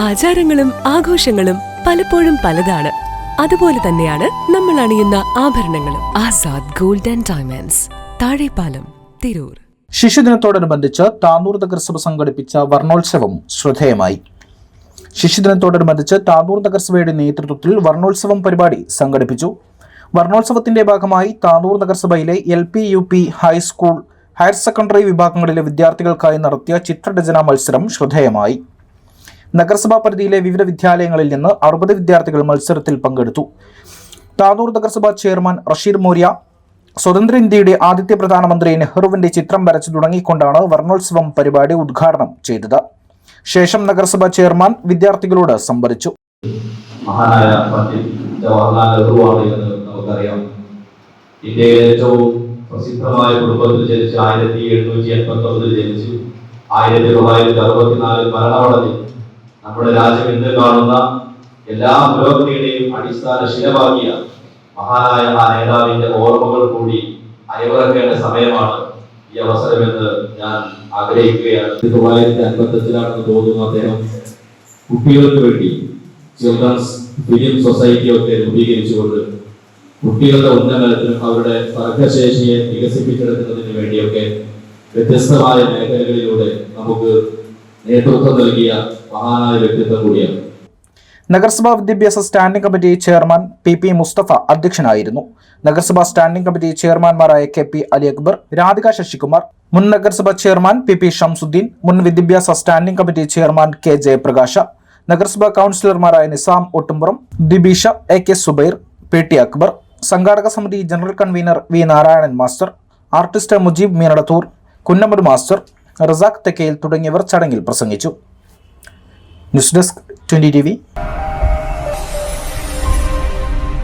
ആചാരങ്ങളും ആഘോഷങ്ങളും പലപ്പോഴും പലതാണ്. അതുപോലെ തന്നെയാണ് നമ്മൾ അണിയുന്ന ആഭരണങ്ങളും. Azad gold and diamonds Thazhepalam Tirur. ശിശുദിനത്തോടനുബന്ധിച്ച് Tanur നഗരസഭ സംഘടിപ്പിച്ച വർണോത്സവം ശ്രദ്ധേയമായി. ശിശുദിനത്തോടനുബന്ധിച്ച് താന്നൂർ നഗരസഭയുടെ നേതൃത്വത്തിൽ വർണോത്സവം പരിപാടി സംഘടിപ്പിച്ചു. വർണോത്സവത്തിന്റെ ഭാഗമായി താന്നൂർ നഗരസഭയിലെ L P U P high school higher secondary വിഭാഗങ്ങളിലെ വിദ്യാർത്ഥികൾക്കായി നടത്തിയ ചിത്രരചനാ മത്സരം ശ്രദ്ധേയമായി. നഗരസഭാ പരിധിയിലെ വിവിധ വിദ്യാലയങ്ങളിൽ നിന്ന് അറുപത് വിദ്യാർത്ഥികൾ മത്സരത്തിൽ പങ്കെടുത്തു. താനൂർ നഗരസഭാ ചെയർമാൻ റഷീർ മോര്യ സ്വതന്ത്ര ഇന്ത്യയുടെ ആദ്യത്തെ പ്രധാനമന്ത്രി നെഹ്റുവിന്റെ ചിത്രം വരച്ചു തുടങ്ങിക്കൊണ്ടാണ് വർണോത്സവം പരിപാടി ഉദ്ഘാടനം ചെയ്തത്. ശേഷം നഗരസഭാ ചെയർമാൻ വിദ്യാർത്ഥികളോട് സംവദിച്ചു. മഹാനായ ജവഹർലാൽ നെഹ്റുവാണ് എന്ന് നമുക്കറിയാം. ഇന്ത്യയിലെ ഏറ്റവും പ്രസിദ്ധമായ കുടുംബത്തിൽ ജനിച്ച് ആയിരത്തി എണ്ണൂറ്റി എൺപത്തി ജനിച്ചു. ആയിരത്തി തൊള്ളായിരത്തി അറുപത്തിനാലിൽ മരണമടഞ്ഞ്. നമ്മുടെ രാജ്യം ഇന്ന് കാണുന്ന എല്ലാ പുരോഗതിയുടെയും അടിസ്ഥാന ശിലമാക്കിയ മഹാനായ ആ നേതാവിന്റെ ഓർമ്മകൾ കൂടി അയവിറക്കേണ്ട സമയമാണ് ഈ അവസരമെന്ന് ഞാൻ ആഗ്രഹിക്കുകയാണ്. തൊള്ളായിരത്തി അൻപത്തി അഞ്ചിലാണെന്ന് തോന്നുന്നു അദ്ദേഹം കുട്ടികൾക്ക് വേണ്ടി ചിൽഡ്രൻസ് ഫിലിം സൊസൈറ്റി ഒക്കെ രൂപീകരിച്ചുകൊണ്ട് കുട്ടികളുടെ ഉന്നമനത്തിനും അവരുടെ തർക്കശേഷിയെ വികസിപ്പിച്ചെടുക്കുന്നതിന് വേണ്ടിയൊക്കെ വ്യത്യസ്തമായ മേഖലകളിലൂടെ നമുക്ക് നേതൃത്വം നൽകിയ മഹാനായ വ്യക്തിത്വം കൂടിയാണ്. നഗരസഭാ വിദ്യാഭ്യാസ standing committee chairman P P Mustafa അധ്യക്ഷനായിരുന്നു. നഗരസഭാ സ്റ്റാൻഡിംഗ് കമ്മിറ്റി ചെയർമാൻമാരായ കെ പി അലി അക്ബർ രാധിക ശശികുമാർ മുൻ നഗരസഭാ ചെയർമാൻ പി പി ഷംസുദ്ദീൻ മുൻ വിദ്യാഭ്യാസ standing committee chairman K Jayaprakasha നഗരസഭാ കൗൺസിലർമാരായ Nizam Ottumpuram Dibisha A K Zubair P T Akbar സംഘാടക സമിതി general convener V Narayanan master artist Mujeeb Meenadathur Kunnammad master Razak Thekkayil തുടങ്ങിയവർ ചടങ്ങിൽ പ്രസംഗിച്ചു. News desk twenty T